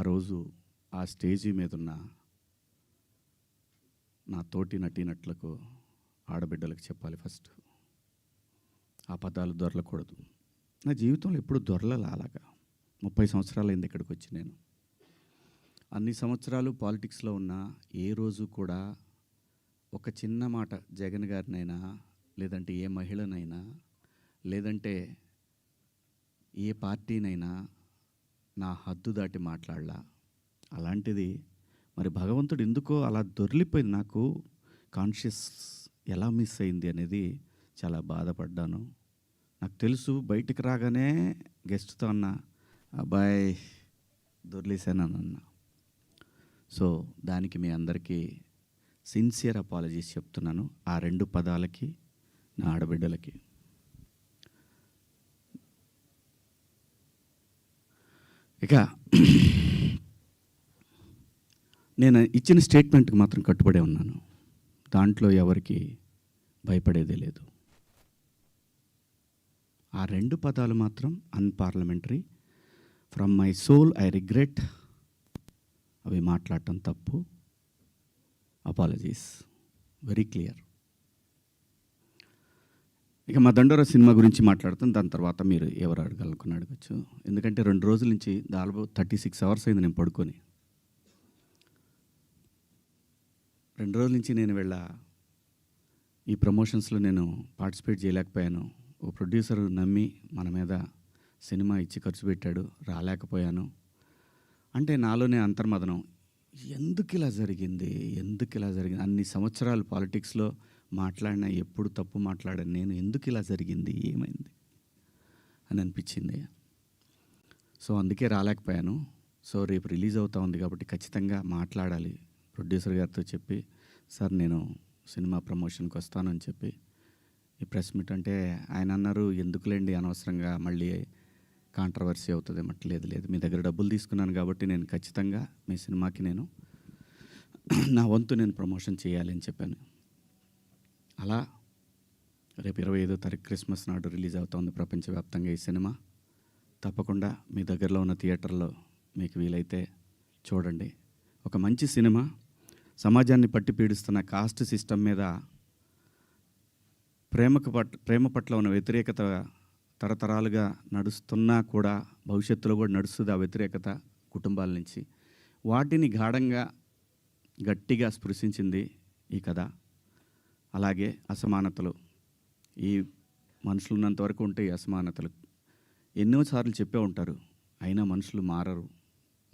ఆ రోజు ఆ స్టేజీ మీద ఉన్న నా తోటి నటీనట్లకు ఆడబిడ్డలకు చెప్పాలి ఫస్ట్. ఆ పదాలు దొరలకూడదు. నా జీవితంలో ఎప్పుడు దొరలలా అలాగా? ముప్పై సంవత్సరాలైంది ఇక్కడికి వచ్చి నేను. అన్ని సంవత్సరాలు పాలిటిక్స్లో ఉన్న ఏ రోజు కూడా ఒక చిన్న మాట జగన్ గారినైనా లేదంటే ఏ మహిళనైనా లేదంటే ఏ పార్టీనైనా నా హద్దు దాటి మాట్లాడలా. అలాంటిది మరి భగవంతుడు ఎందుకో అలా దొరిలిపోయింది నాకు. కాన్షియస్ ఎలా మిస్ అయింది అనేది చాలా బాధపడ్డాను. నాకు తెలుసు బయటికి రాగానే గెస్ట్తో అన్న అబ్బాయి దొరిలేసాను అన్న. సో దానికి మీ అందరికీ సిన్సియర్ అపాలజీస్ చెప్తున్నాను. ఆ రెండు పదాలకి నా ఆడబిడ్డలకి. ఇక నేను ఇచ్చిన స్టేట్మెంట్కి మాత్రం కట్టుబడే ఉన్నాను. దాంట్లో ఎవరికి భయపడేదే లేదు. ఆ రెండు పదాలు మాత్రం unparliamentary. From my soul I regret. అవి మాట్లాడటం తప్పు. అపాలజీస్. Very clear. ఇక మా దండోర సినిమా గురించి మాట్లాడుతాం. దాని తర్వాత మీరు ఎవరు అడగాలనుకుని అడగచ్చు. ఎందుకంటే రెండు రోజుల నుంచి దాదాపు థర్టీ సిక్స్ అవర్స్ అయింది నేను పడుకొని. రెండు రోజుల నుంచి నేను వెళ్ళ. ఈ ప్రమోషన్స్లో నేను పార్టిసిపేట్ చేయలేకపోయాను. ఓ ప్రొడ్యూసర్ నమ్మి మన మీద సినిమా ఇచ్చి ఖర్చు పెట్టాడు రాలేకపోయాను. అంటే నాలోనే అంతర్మదనం. ఎందుకు ఇలా జరిగింది? ఎందుకు ఇలా జరిగింది? అన్ని సంవత్సరాలు పాలిటిక్స్లో మాట్లాడినా ఎప్పుడు తప్పు మాట్లాడాను నేను ఎందుకు ఇలా జరిగింది? ఏమైంది? అని అనిపించింది సో అందుకే రాలేకపోయాను. సో రేపు రిలీజ్ అవుతా ఉంది కాబట్టి ఖచ్చితంగా మాట్లాడాలి. ప్రొడ్యూసర్ గారితో చెప్పి సార్ నేను సినిమా ప్రమోషన్కి వస్తానని చెప్పి ఈ ప్రెస్ మీట్ అంటే ఆయన అన్నారు ఎందుకులేండి అనవసరంగా మళ్ళీ కాంట్రవర్సీ అవుతుంది? మట్టి లేదు లేదు మీ దగ్గర డబ్బులు తీసుకున్నాను కాబట్టి నేను ఖచ్చితంగా మీ సినిమాకి నేను నా వంతు నేను ప్రమోషన్ చేయాలి అని చెప్పాను. అలా రేపు ఇరవై ఐదో తారీఖు క్రిస్మస్ నాడు రిలీజ్ అవుతోంది ప్రపంచవ్యాప్తంగా ఈ సినిమా. తప్పకుండా మీ దగ్గరలో ఉన్న థియేటర్లో మీకు వీలైతే చూడండి. ఒక మంచి సినిమా. సమాజాన్ని పట్టి పీడిస్తున్న కాస్ట్ సిస్టమ్ మీద ప్రేమకు పట్ ప్రేమ పట్ల ఉన్న వ్యతిరేకత తరతరాలుగా నడుస్తున్నా కూడా భవిష్యత్తులో కూడా నడుస్తుంది ఆ వ్యతిరేకత కుటుంబాల నుంచి. వాటిని గాఢంగా గట్టిగా స్పృశించింది ఈ కథ. అలాగే అసమానతలు. ఈ మనుషులు ఉన్నంత వరకు ఉంటే ఈ అసమానతలు. ఎన్నోసార్లు చెప్పే ఉంటారు అయినా మనుషులు మారరు.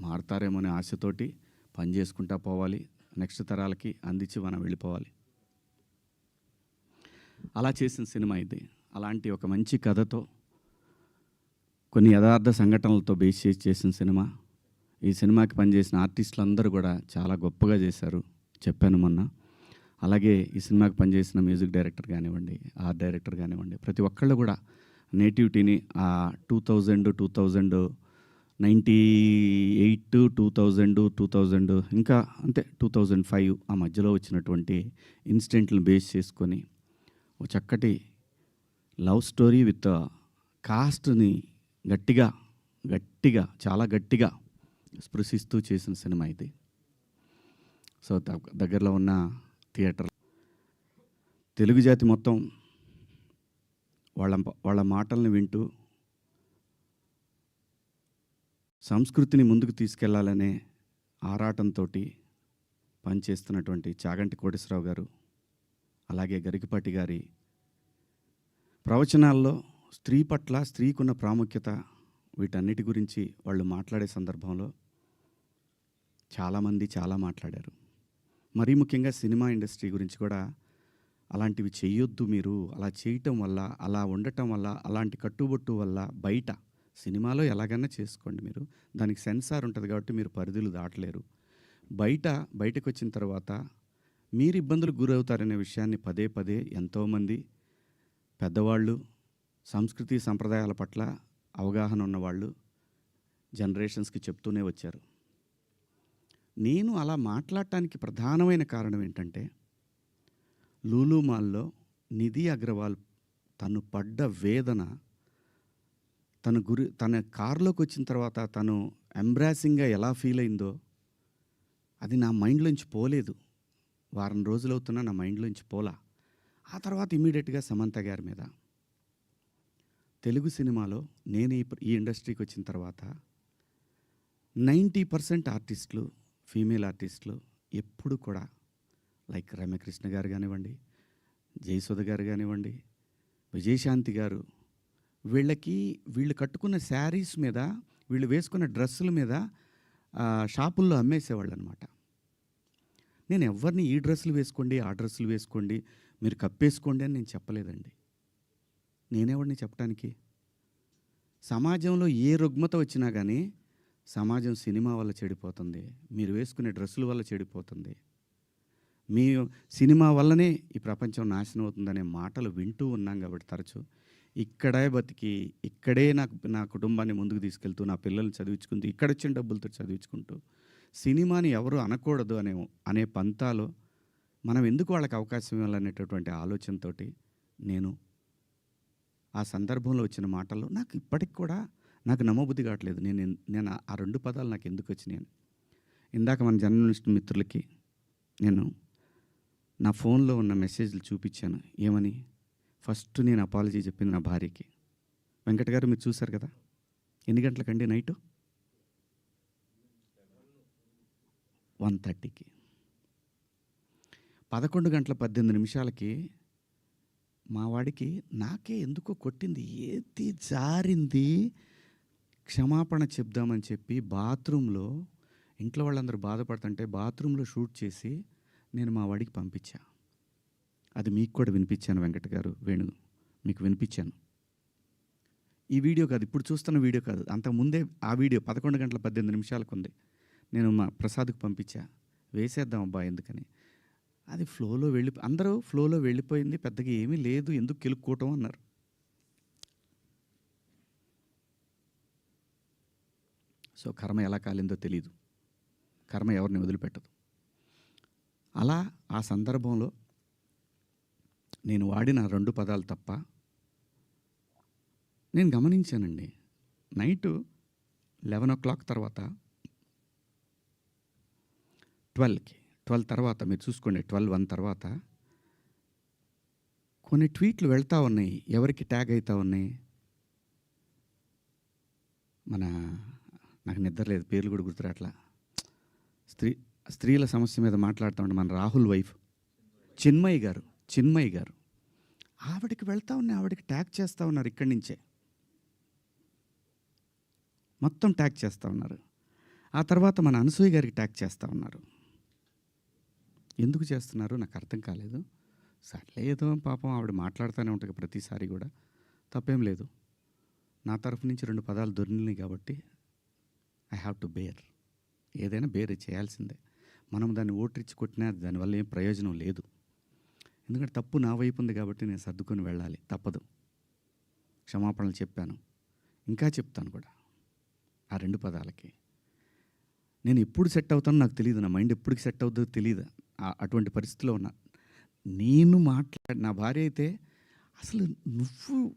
మారతారేమో అనే ఆశతోటి పని చేసుకుంటా పోవాలి నెక్స్ట్ తరాలకి అందించి మనం వెళ్ళిపోవాలి. అలా చేసిన సినిమా ఇది. అలాంటి ఒక మంచి కథతో కొన్ని యథార్థ సంఘటనలతో బేస్ చేసి చేసిన సినిమా. ఈ సినిమాకి పనిచేసిన ఆర్టిస్టులు అందరూ కూడా చాలా గొప్పగా చేశారు. చెప్పాను మొన్న. అలాగే ఈ సినిమాకి పనిచేసిన మ్యూజిక్ డైరెక్టర్ కానివ్వండి ఆర్ట్ డైరెక్టర్ కానివ్వండి ప్రతి ఒక్కళ్ళు కూడా నేటివిటీని ఆ two thousand two thousand ninety eight two thousand two thousand ఇంకా అంతే టూ థౌజండ్ ఫైవ్ ఆ మధ్యలో వచ్చినటువంటి ఇన్సిడెంట్లను బేస్ చేసుకొని ఒక చక్కటి లవ్ స్టోరీ విత్ కాస్ట్ని గట్టిగా గట్టిగా చాలా గట్టిగా స్పృశిస్తూ చేసిన సినిమా ఇది. సో దగ్గరలో ఉన్న థియేటర్. తెలుగు జాతి మొత్తం వాళ్ళ వాళ్ళ మాటల్ని వింటూ సంస్కృతిని ముందుకు తీసుకెళ్ళాలనే ఆరాటంతో పనిచేస్తున్నటువంటి చాగంటి కోటేశ్వరరావు గారు అలాగే గరికపాటి గారి ప్రవచనాల్లో స్త్రీ పట్ల స్త్రీకున్న ప్రాముఖ్యత వీటన్నిటి గురించి వాళ్ళు మాట్లాడే సందర్భంలో చాలామంది చాలా మాట్లాడారు. మరీ ముఖ్యంగా సినిమా ఇండస్ట్రీ గురించి కూడా అలాంటివి చేయొద్దు మీరు. అలా చేయటం వల్ల అలా ఉండటం వల్ల అలాంటి కట్టుబొట్టు వల్ల బయట సినిమాలో ఎలాగైనా చేసుకోండి మీరు. దానికి సెన్సార్ ఉంటుంది కాబట్టి మీరు పరిధులు దాటలేరు. బయట బయటకు వచ్చిన తర్వాత మీరు ఇబ్బందులకు గురవుతారనే విషయాన్ని పదే పదే ఎంతోమంది పెద్దవాళ్ళు సంస్కృతి సంప్రదాయాల పట్ల అవగాహన ఉన్నవాళ్ళు జనరేషన్స్కి చెప్తూనే వచ్చారు. నేను అలా మాట్లాడటానికి ప్రధానమైన కారణం ఏంటంటే లూలు మాల్లో నిధి అగ్రవాల్ తను పడ్డ వేదన తన గురి తన కారులోకి వచ్చిన తర్వాత తను ఎంబ్రాసింగ్గా ఎలా ఫీల్ అయిందో అది నా మైండ్లోంచి పోలేదు. వారం రోజులు అవుతున్నా నా మైండ్లోంచి పోలా. ఆ తర్వాత ఇమీడియట్గా సమంత గారి మీద. తెలుగు సినిమాలో నేను ఈ ఈ ఇండస్ట్రీకి వచ్చిన తర్వాత నైంటీ పర్సెంట్ ఆర్టిస్టులు ఫీమేల్ ఆర్టిస్టులు ఎప్పుడు కూడా లైక్ రమ్యకృష్ణ గారు కానివ్వండి జయసుధ గారు కానివ్వండి విజయశాంతి గారు వీళ్ళకి వీళ్ళు కట్టుకున్న శారీస్ మీద వీళ్ళు వేసుకున్న డ్రెస్సుల మీద షాపుల్లో అమ్మేసేవాళ్ళు అనమాట నేను ఎవరిని ఈ డ్రెస్సులు వేసుకోండి ఆ డ్రెస్సులు వేసుకోండి మీరు కప్పేసుకోండి అని నేను చెప్పలేదండి. నేనెవడిని చెప్పడానికి సమాజంలో ఏ రుగ్మత వచ్చినా కానీ సమాజం సినిమా వల్ల చెడిపోతుంది. మీరు వేసుకునే డ్రెస్సుల వల్ల చెడిపోతుంది. మీ సినిమా వల్లనే ఈ ప్రపంచం నాశనం అవుతుందనే మాటలు వింటూ ఉన్నాం కాబట్టి తరచూ. ఇక్కడే బతికి ఇక్కడే నాకు నా కుటుంబాన్ని ముందుకు తీసుకెళ్తూ నా పిల్లల్ని చదివించుకుంటూ ఇక్కడ వచ్చిన డబ్బులతో చదివించుకుంటూ సినిమాని ఎవరు అనకూడదు అనే అనే పంతాలో మనం ఎందుకు వాళ్ళకి అవకాశం ఇవ్వాలనేటటువంటి ఆలోచనతోటి నేను ఆ సందర్భంలో వచ్చిన మాటలు నాకు ఇప్పటికి కూడా నాకు నమ్మబుద్ధి కావట్లేదు. నేను నేను ఆ- రెండు పదాలు నాకు ఎందుకు వచ్చినాయి ఇందాక మన జర్నలిస్ట్ మిత్రులకి నేను నా ఫోన్లో ఉన్న మెసేజ్లు చూపించాను. ఏమని? ఫస్ట్ నేను అపాలజీ చెప్పింది నా భార్యకి. వెంకట గారు మీరు చూశారు కదా? ఎన్ని గంటలకండి నైటు? వన్ థర్టీకి. పదకొండు గంటల పద్దెనిమిది నిమిషాలకి మా వాడికి నాకే ఎందుకో కొట్టింది. ఏది జారింది? క్షమాపణ చెప్దామని చెప్పి బాత్రూంలో ఇంట్లో వాళ్ళందరూ బాధపడుతుంటే బాత్రూంలో షూట్ చేసి నేను మా వాడికి పంపించా. అది మీకు కూడా వినిపించాను వెంకట గారు వేణు మీకు వినిపించాను. ఈ వీడియో కాదు ఇప్పుడు చూస్తున్న వీడియో కాదు అంతకుముందే ఆ వీడియో పదకొండు గంటల పద్దెనిమిది నిమిషాలకు ఉంది. నేను మా ప్రసాద్కి పంపించా. వేసేద్దాం అబ్బా ఎందుకని. అది ఫ్లోలో వెళ్ళి అందరూ ఫ్లోలో వెళ్ళిపోయింది పెద్దగా ఏమీ లేదు ఎందుకు కెలుక్కోవటం అన్నారు. సో కర్మ ఎలా కాలిందో తెలియదు కర్మ ఎవరిని వదిలిపెట్టదు. అలా ఆ సందర్భంలో నేను వాడిన రెండు పదాలు తప్ప నేను గమనించానండి. నైటు లెవెన్ ఓ క్లాక్ తర్వాత ట్వెల్వ్కి ట్వెల్వ్ తర్వాత మీరు చూసుకోండి ట్వెల్వ్ వన్ తర్వాత కొన్ని ట్వీట్లు వెళ్తూ ఉన్నాయి. ఎవరికి ట్యాగ్ అవుతూ ఉన్నాయి? మన నాకు నిద్ర లేదు పేర్లు కూడా గుర్తురాట్లా. స్త్రీ స్త్రీల సమస్య మీద మాట్లాడుతూ మన రాహుల్ వైఫ్ చిన్మయ్య గారు చిన్మయ్య గారు ఆవిడకి వెళ్తా ఉన్నాయి ఆవిడకి ట్యాగ్ చేస్తూ ఉన్నారు ఇక్కడి నుంచే. మొత్తం ట్యాగ్ చేస్తూ ఉన్నారు. ఆ తర్వాత మన అనసూయ గారికి ట్యాగ్ చేస్తూ ఉన్నారు. ఎందుకు చేస్తున్నారు? నాకు అర్థం కాలేదు. సర్లే ఏదో పాపం ఆవిడ మాట్లాడుతూనే ఉంటుంది ప్రతిసారి కూడా. తప్పేం లేదు. నా తరఫు నుంచి రెండు పదాలు దొరినాయి కాబట్టి ఐ హ్యావ్ టు బేర్ ఏదైనా బేర్ చేయాల్సిందే. మనం దాన్ని ఓటరిచ్చి కొట్టినా దానివల్ల ఏం ప్రయోజనం లేదు. ఎందుకంటే తప్పు నా వైపు ఉంది కాబట్టి నేను సర్దుకొని వెళ్ళాలి. తప్పదు. క్షమాపణలు చెప్పాను. ఇంకా చెప్తాను కూడా. ఆ రెండు పదాలకి. నేను ఎప్పుడు సెట్ అవుతానో నాకు తెలియదు నా మైండ్ ఎప్పటికి సెట్ అవుతుందో తెలియదు ఆ- అటువంటి పరిస్థితిలో ఉన్నా. నేను మాట్లాడి నా భార్య అయితే అసలు నువ్వు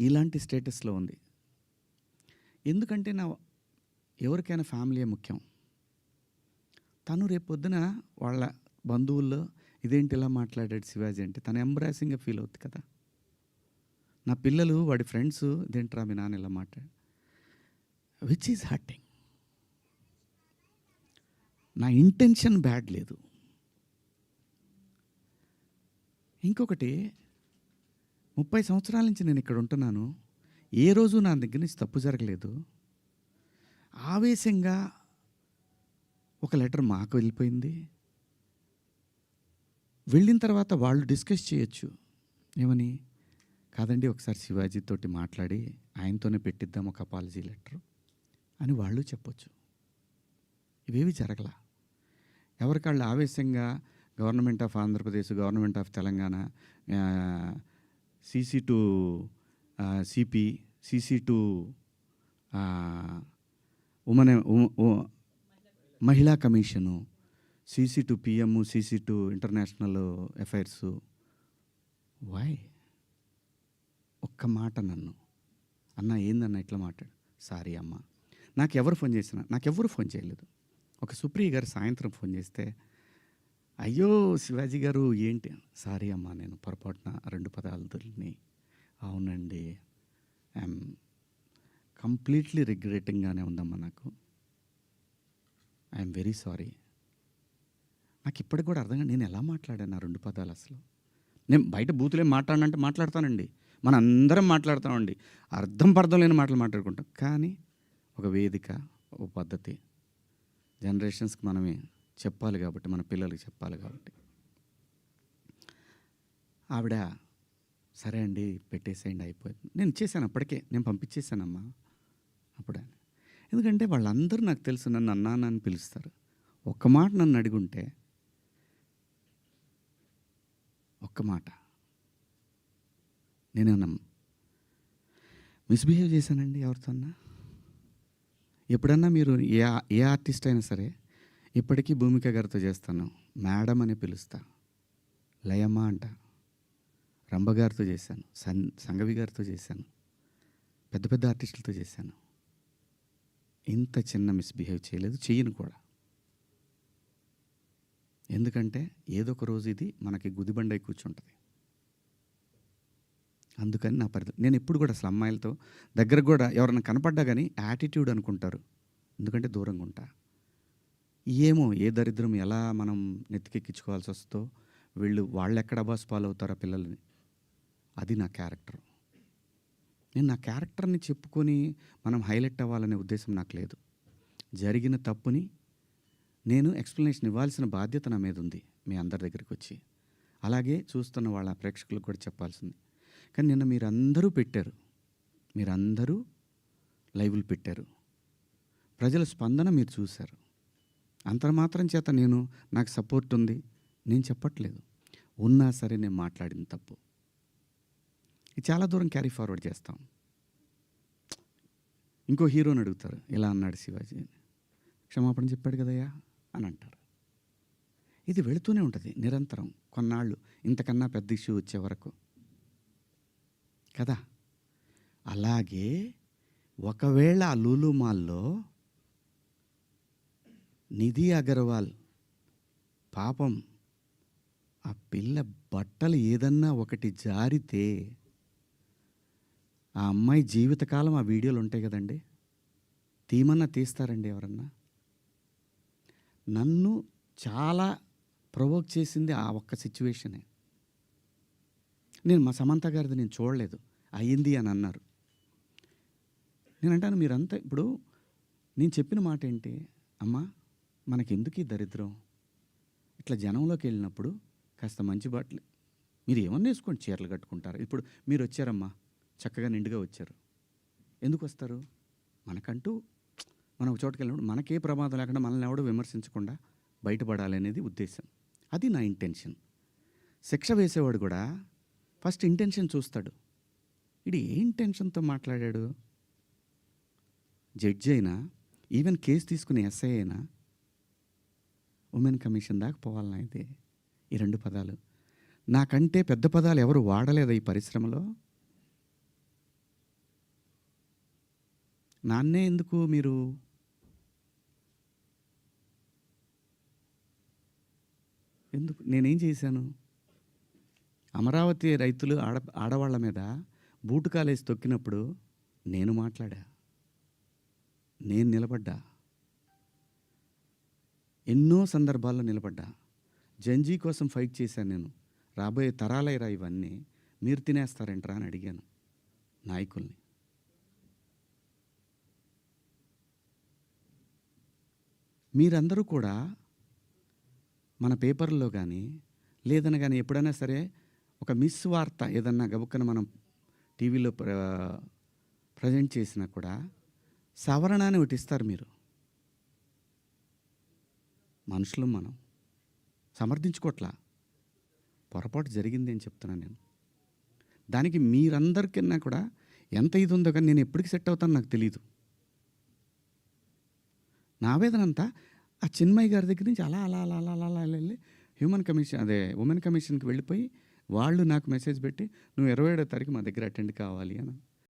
ఇలాంటి స్టేటస్లో ఉంది. ఎందుకంటే నా ఎవరికైనా ఫ్యామిలీ ముఖ్యం. తను రేపొద్దున వాళ్ళ బంధువుల్లో ఇదేంటి ఇలా మాట్లాడాడు శివాజీ అంటే తను ఎంబ్రాసింగ్గా ఫీల్ అవుతుంది కదా. నా పిల్లలు వాడి ఫ్రెండ్స్ ఇదేంట్రా మీ నాన్న ఇలా మాట్లాడు విచ్ ఈజ్ హర్టింగ్ నా ఇంటెన్షన్ బ్యాడ్ లేదు. ఇంకొకటి ముప్పై సంవత్సరాల నుంచి నేను ఇక్కడ ఉంటున్నాను. ఏ రోజు నా దగ్గర నుంచి తప్పు జరగలేదు. ఆవేశంగా ఒక లెటర్ మాకు వెళ్ళిపోయింది. వెళ్ళిన తర్వాత వాళ్ళు డిస్కస్ చేయొచ్చు. ఏమని? కాదండి ఒకసారి శివాజీతోటి మాట్లాడి ఆయనతోనే పెట్టిద్దాం ఒక అపాలజీ లెటర్ అని వాళ్ళు చెప్పొచ్చు. ఇవేవి జరగలా. ఎవరికాళ్ళు ఆవేశంగా government of Andhra Pradesh government of Telangana CC to CP CC to women మహిళా commission CC to PM CC to international affairs why? ఒక్క మాట నన్ను. అన్న ఏందన్న ఇట్లా మాట్లాడు సారీ అమ్మ. నాకు ఎవరు ఫోన్ చేసినా నాకెవరు ఫోన్ చేయలేదు. ఒక సుప్రియ గారు సాయంత్రం ఫోన్ చేస్తే అయ్యో శివాజీ గారు ఏంటి? సారీ అమ్మా నేను పొరపాటున రెండు పదాలు దొరికినాయి. అవునండి. ఐఎమ్ కంప్లీట్లీ రిగ్రెటింగ్గానే ఉందమ్మా నాకు. I'm very sorry. నాకు ఇప్పటికి కూడా అర్థం కాదు నేను ఎలా మాట్లాడాను ఆ రెండు పదాలు అసలు? నేను బయట బూతులేం మాట్లాడినంటే మాట్లాడతానండి. మన అందరం మాట్లాడతామండి. అర్థం పర్థం లేని మాటలు మాట్లాడుకుంటాం. కానీ ఒక వేదిక ఒక పద్ధతి. జనరేషన్స్కి మనమే చెప్పాలి కాబట్టి మన పిల్లలకి చెప్పాలి కాబట్టి. ఆవిడ సరే అండి పెట్టేసేయండి అయిపోయింది. నేను ఇచ్చేసాను అప్పటికే నేను పంపించేశానమ్మా. అప్పుడే. ఎందుకంటే వాళ్ళందరూ నాకు తెలుసు నన్ను అన్నాను అని పిలుస్తారు. ఒక్క మాట నన్ను అడిగుంటే ఒక్క మాట. నేనేమన్నా మిస్బిహేవ్ చేశానండి ఎవరితోన్నా ఎప్పుడన్నా మీరు ఏ ఏ ఆర్టిస్ట్ అయినా సరే ఇప్పటికీ భూమిక గారితో చేస్తాను. మేడం అని పిలుస్తా. లయమ్మ అంట. రంభ గారితో చేశాను. సన్ సంగవి గారితో చేశాను. పెద్ద పెద్ద ఆర్టిస్టులతో చేశాను. ఇంత చిన్న మిస్బిహేవ్ చేయలేదు చెయ్యను కూడా. ఎందుకంటే ఏదో ఒక రోజు ఇది మనకి గుదిబండై కూర్చుంటుంది. అందుకని నా పరిధి నేను ఎప్పుడు కూడా అసలు అమ్మాయిలతో దగ్గర కూడా ఎవరైనా కనపడ్డా కానీ యాటిట్యూడ్ అనుకుంటారు. ఎందుకంటే దూరంగా ఉంటా. ఏమో ఏ దరిద్రం ఎలా మనం నెత్తికెక్కించుకోవాల్సి వస్తుందో వీళ్ళు వాళ్ళు ఎక్కడ బాస్ పాలు అవుతారో పిల్లల్ని. అది నా క్యారెక్టర్ నేను నా క్యారెక్టర్ని చెప్పుకొని మనం హైలైట్ అవ్వాలనే ఉద్దేశం నాకు లేదు. జరిగిన తప్పుని నేను ఎక్స్ప్లెనేషన్ ఇవ్వాల్సిన బాధ్యత నా మీద ఉంది మీ అందరి దగ్గరికి వచ్చి. అలాగే చూస్తున్న వాళ్ళ ప్రేక్షకులకు కూడా చెప్పాల్సింది. కానీ నిన్న మీరందరూ పెట్టారు. మీరందరూ లైవ్లు పెట్టారు. ప్రజల స్పందన మీరు చూశారు. అంతమాత్రం చేత నేను నాకు సపోర్ట్ ఉంది. నేను చెప్పట్లేదు. ఉన్నా సరే నేను మాట్లాడిన తప్పు. చాలా దూరం క్యారీ ఫార్వర్డ్ చేస్తాం. ఇంకో హీరోని అడుగుతారు ఇలా అన్నాడు శివాజీ? క్షమాపణ చెప్పాడు కదయ్యా అని అంటారు. ఇది వెళుతూనే ఉంటుంది నిరంతరం. కొన్నాళ్ళు ఇంతకన్నా పెద్ద ఇష్యూ వచ్చే వరకు. కదా? అలాగే ఒకవేళ ఆ లూలు మాల్లో నిధి అగర్వాల్ పాపం ఆ పిల్ల బట్టలు ఏదన్నా ఒకటి జారితే ఆ అమ్మాయి జీవితకాలం ఆ వీడియోలు ఉంటాయి కదండి. తీమన్నా తీస్తారండి ఎవరన్నా. నన్ను చాలా ప్రొవోక్ చేసింది ఆ ఒక్క సిచ్యువేషనే. నేను మా సమంత గారిది నేను చూడలేదు. అయ్యింది అని అన్నారు. నేను అంటాను మీరంతా ఇప్పుడు నేను చెప్పిన మాట ఏంటి అమ్మా మనకెందుకు ఈ దరిద్రం? ఇట్లా జనంలోకి వెళ్ళినప్పుడు కాస్త మంచి బట్టలు మీరు ఏమన్నా వేసుకోండి చీరలు కట్టుకుంటారు. ఇప్పుడు మీరు వచ్చారమ్మా. చక్కగా నిండుగా వచ్చారు. ఎందుకు వస్తారు? మనకంటూ మనం ఒక చోటుకి వెళ్ళినప్పుడు మనకే ప్రమాదం లేకుండా మనల్ని ఎవడో విమర్శించకుండా బయటపడాలి అనేది ఉద్దేశం. అది నా ఇంటెన్షన్ శిక్ష వేసేవాడు కూడా ఫస్ట్ ఇంటెన్షన్ చూస్తాడు. ఇది ఏ ఇంటెన్షన్తో మాట్లాడాడు? జడ్జి అయినా ఈవెన్ కేసు తీసుకునే ఎస్ఐ అయినా ఉమెన్ కమిషన్ దాకా పోవాలన్నా అయితే ఈ రెండు పదాలు. నాకంటే పెద్ద పదాలు ఎవరు వాడలేదు ఈ పరిశ్రమలో? నాన్నే ఎందుకు మీరు ఎందుకు? నేనేం చేశాను? అమరావతి రైతులు ఆడ ఆడవాళ్ళ మీద బూటు కాలేసి తొక్కినప్పుడు నేను మాట్లాడా? నేను నిలబడ్డా? ఎన్నో సందర్భాల్లో నిలబడ్డా. జంజీ కోసం ఫైట్ చేశాను నేను. రాబోయే తరాలైరా ఇవన్నీ. మీరు తినేస్తారంటరా అని అడిగాను నాయకుల్ని. మీరందరూ కూడా మన పేపర్లో కానీ లేదని కానీ ఎప్పుడైనా సరే ఒక మిస్ వార్త ఏదన్నా గబుక్కన మనం టీవీలో ప్ర ప్రజెంట్ చేసినా కూడా సవరణ అని ఒకటి ఇస్తారు మీరు. మనుషులు మనం. సమర్థించుకోట్లా. పొరపాటు జరిగింది అని చెప్తున్నాను నేను. దానికి మీరందరికన్నా కూడా ఎంత ఇది ఉందో కానీ నేను ఎప్పటికి సెట్ అవుతానో నాకు తెలియదు నా ఆవేదన అంతా ఆ చిన్మయ్య గారి దగ్గర నుంచి అలా అలా అలా అలా అలా అలా వెళ్ళి హ్యూమన్ కమిషన్ అదే ఉమెన్ కమిషన్కి వెళ్ళిపోయి వాళ్ళు నాకు మెసేజ్ పెట్టి నువ్వు ఇరవై ఏడో తారీఖు మా దగ్గర అటెండ్ కావాలి అని